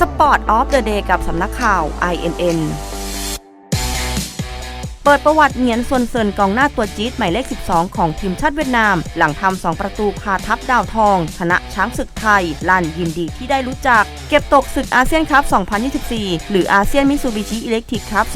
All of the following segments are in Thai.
Sport of the Day กับสำนักข่าว INN เปิดประวัติเหงียนซวนเซินกองหน้าตัวจี๊ดหมายเลข 12 ของทีมชาติเวียดนาม หลังทำ2ประตูพาทัพดาวทอง ชนะช้างศึกไทย ลั่นยินดีที่ได้รู้จัก เก็บตกศึกอาเซียนคัพ 2024 หรืออาเซียนมิซูบิชิอิเล็กทริกคัพ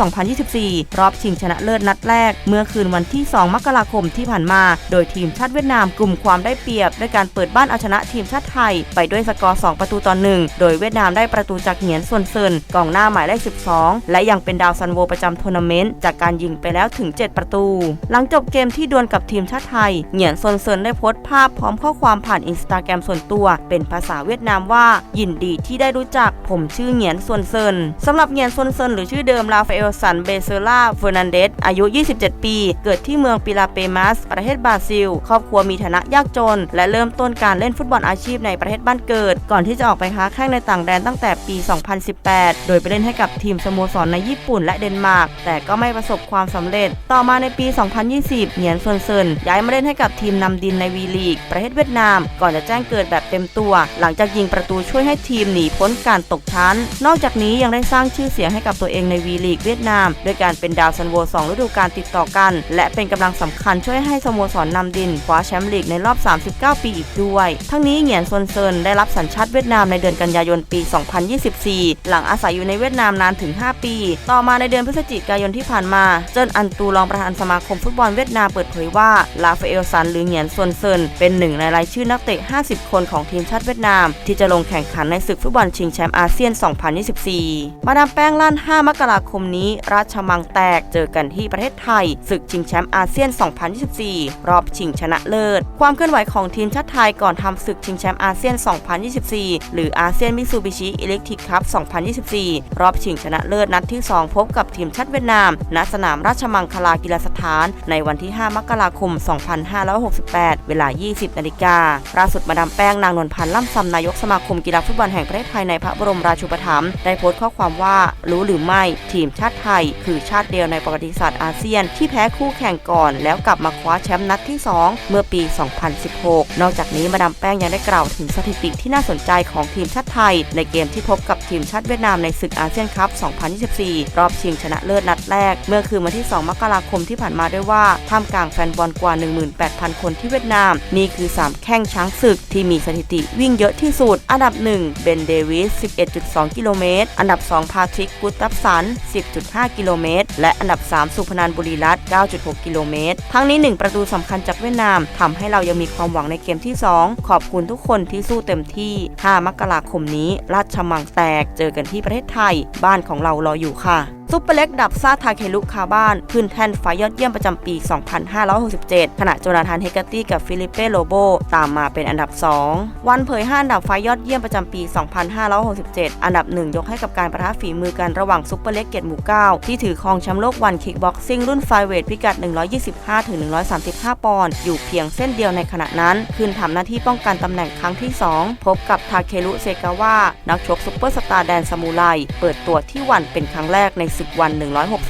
2024 รอบชิงชนะเลิศนัดแรก เมื่อคืนวันที่ 2 มกราคมที่ผ่านมา โดยทีมชาติเวียดนามกลุ่มความได้เปรียบ ด้วยการเปิดบ้านเอาชนะทีมชาติไทย ไปด้วยสกอร์ 2 ประตูต่อหนึ่งโดยเวียดนามได้ประตูจากเหงียนซวนเซินกองหน้าหมายเลข 12 และยังเป็นดาวซันโวประจำทัวร์นาเมนต์จากการยิงไปแล้วถึง 7 ประตู หลังจบเกมที่ดวลกับทีมชาติไทย เหงียนซวนเซินได้โพสต์ภาพพร้อมข้อความผ่านอินสตาแกรมส่วนตัว เป็นภาษาเวียดนามว่า ยินดีที่ได้รู้จัก ผมชื่อเหงียนซวนเซินสำหรับเหงียนซวนเซินหรือชื่อเดิมราฟาเอลสันเบเซล่าเฟอร์นันเดสอายุ 27 ปี เกิดที่เมืองปิลาเปมัส ประเทศบราซิล ครอบครัวมีฐานะยากจน และเริ่มต้นการเล่นฟุตบอลอาชีพในประเทศบ้านเกิด ก่อนที่จะออกไปค้าแข่งในต่างแดนตั้งแต่ปี 2018 โดยไปเล่นให้กับทีมสโมสรในญี่ปุ่นและเดนมาร์ก แต่ก็ไม่ประสบความสำเร็จ ต่อมาในปี 2020 เหงียนซวนเซินย้ายมาเล่นให้กับทีมนำดินในวีลีก ประเทศเวียดนาม ก่อนจะแจ้งเกิดแบบเต็มตัว หลังจากยิงประตูช่วยให้ทีมหนีพ้นการตกชั้น นอกจากนี้ยังได้สร้างชื่อเสียงให้กับตัวเองในวีลีกเวียดนามด้วยการเป็นดาวซันโวสองฤดูกาลติดต่อกัน และเป็นกำลังสำคัญช่วยให้สโมสรนำดินคว้าแชมป์ลีกในรอบ 39 ปีอีกด้วย ทั้งนี้เหงียนซวนเซินได้รับสัญชาติเวียดนามในเดือนกันยายนปี 2024 หลังอาศัยอยู่ในเวียดนามนานถึง 5 ปี ต่อมาในเดือนพฤศจิกายนที่ผ่านมาเจิ้นอันตูรองประธานสมาคมฟุตบอลเวียดนามเปิดเผยว่าลาฟาเอลซันหรือเหงียนซวนเซินเป็นหนึ่งในรายชื่อนักเตะ 50 คนของทีมชาติเวียดนาม ที่จะลงแข่งขันในศึกฟุตบอลชิงแชมป์อาเซียน 2024 มาดามแป้งลั่น 5 มกราคมนี้ ราชมังแตกเจอกันที่ประเทศไทยศึกชิงแชมป์อาเซียน 2024 รอบชิงชนะเลิศ ความเคลื่อนไหวของทีมชาติไทยก่อนทำศึกชิงแชมป์อาเซียน 2024 หรืออาเซียนมิซูบิชิอิเล็กทริกคัพ 2024 รอบชิงชนะเลิศนัดที่ 2 พบกับทีมชาติเวียดนามณสนามราชมังคลากีฬาสถาน ในวันที่ 5 มกราคม 2568 เวลา 20 นาฬิกาล่าสุดมาดามแป้งนางนวลพันธ์ล่ำซำนายกสมาคมกีฬาฟุตบอลแห่งประเทศไทยในพระบรมราชูปถัมภ์ได้โพสต์ข้อความว่า รู้หรือไม่ ทีมชาติไทย คือชาติเดียวในประวัติศาสตร์อาเซียน ที่แพ้คู่แข่งก่อน แล้วกลับมาคว้าแชมป์นัดที่ 2 เมื่อปี 2016 นอกจากนี้มาดามแป้งยังได้กล่าวถึงสถิติที่น่าสนใจของทีมชาติไทย ในเกมที่พบกับทีมชาติเวียดนามในศึกอาเซียนคัพ 2024 รอบชิงชนะเลิศนัดแรก เมื่อคืนวันที่ 2 มกราคมที่ผ่านมาด้วยว่าท่ามกลางแฟนบอลกว่า 18,000 คนที่เวียดนาม นี่คือ 3 แข้งช้างศึกที่มีสถิติวิ่งเยอะที่สุด อันดับ 1 เบนเดวิส 11.2 กิโลเมตร อันดับ 2 พาทริกกุตตับสัน 10.5 กิโลเมตร และอันดับ 3 สุพนันบุรีรัตน์ 9.6 กิโลเมตร ทั้งนี้ 1 ประตูสำคัญจากเวียดนามทำให้เรายังมีความหวังในเกมที่ 2 ขอบคุณทุกคนที่สู้เต็มที่ 5 มกราคมนี้ ราชมังแตก เจอกันที่ประเทศไทย บ้านของเรารออยู่ค่ะ ซุปเปอร์เล็กดับซาทาเคลุคาบ้าน ขึ้นแท่นไฟยอดเยี่ยมประจำปี 2567 ขณะโจนาธานเฮกาตี้กับฟิลิปเป้โลโบ ตามมาเป็นอันดับ 2 วันเผย5อันดับไฟยอดเยี่ยมประจำปี 2567 อันดับ 1 ยกให้กับการประทะฝีมือกันระหว่างซุปเปอร์เล็กเกตหมู่ 9 ที่ถือครองแชมป์โลกวันคิกบ็อกซิ่งรุ่นไฟเวทพิกัด 125-135 ปอนด์อยู่เพียงเส้นเดียวในขณะนั้น ขึ้นทำหน้าที่ป้องกันตำแหน่งครั้งที่ 2 พบกับทาเคลุเซกาวะนักชกซุปเปอร์สตาร์แดนซามูไรเปิดตัวที่วันเป็นครั้งแรกในศึกวัน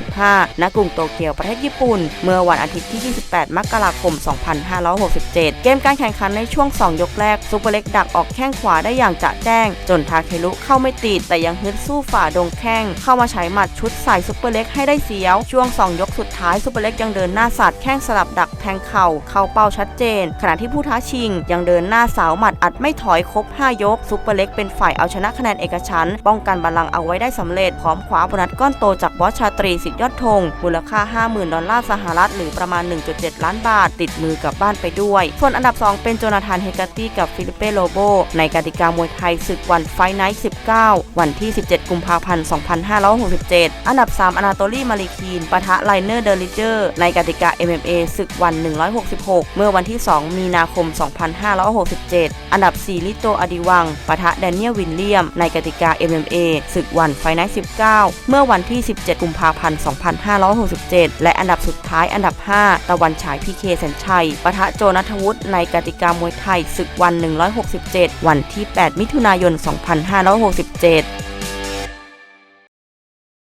165 ณ กรุงโตเกียวประเทศญี่ปุ่น เมื่อวันอาทิตย์ที่ 28 มกราคม 2567 เกมการแข่งขันในช่วง 2 ยกแรกซุปเปอร์เล็กดักออกแข้งขวาได้อย่างจะแจ้ง จนทาเคลุเข้าไม่ติด แต่ยังฮึดสู้ฝ่าดงแข้ง เข้ามาใช้หมัดชุดใส่ซุปเปอร์เล็กให้ได้เสียว ช่วง 2 ยกสุดท้ายซุปเปอร์เล็กยังเดินหน้าสัดแข้งสลับดักแทงเข่าเข้าเป้าชัดเจน ขณะที่ผู้ท้าชิง ยังเดินหน้าสาวหมัดอัดไม่ถอยครบ 5 ยกซุปเปอร์เล็กเป็นฝ่ายเอาชนะคะแนนเอกฉันป้องกันบัลลังก์เอาไว้ได้สำเร็จพร้อมคว้าโบนัสก้อนโตจากบอสชาตรีสิทธยอดธงมูลค่า 50,000 ดอลลาร์สหรัฐหรือประมาณ 1.7 ล้านบาท ติดมือกลับบ้านไปด้วย ส่วนอันดับ 2 เป็นโจนาธานเฮกาตี้กับฟิลิปเป้โลโบ ในกติกามวยไทยศึกวันไฟไนท์19 วันที่ 17 กุมภาพันธ์ 2567 อันดับ 3 อนาโตลีมาริคีนปะทะไลเนอร์เดลิเจอร์ในกติกา MMA ศึกวัน 166 เมื่อวันที่ 2 มีนาคม 2567 อันดับ 4 ลิโตอดิวังปะทะแดเนียลวินเลียม ในกติกา MMA ศึกวันไฟไนท์19 เมื่อวันที่27 กุมภาพันธ์ 2567 และอันดับสุดท้ายอันดับ 5 ตะวันฉายพีเคแสนชัยปะทะโจนัทวุฒิในกติกามวยไทยศึกวัน 167 วันที่ 8 มิถุนายน 2567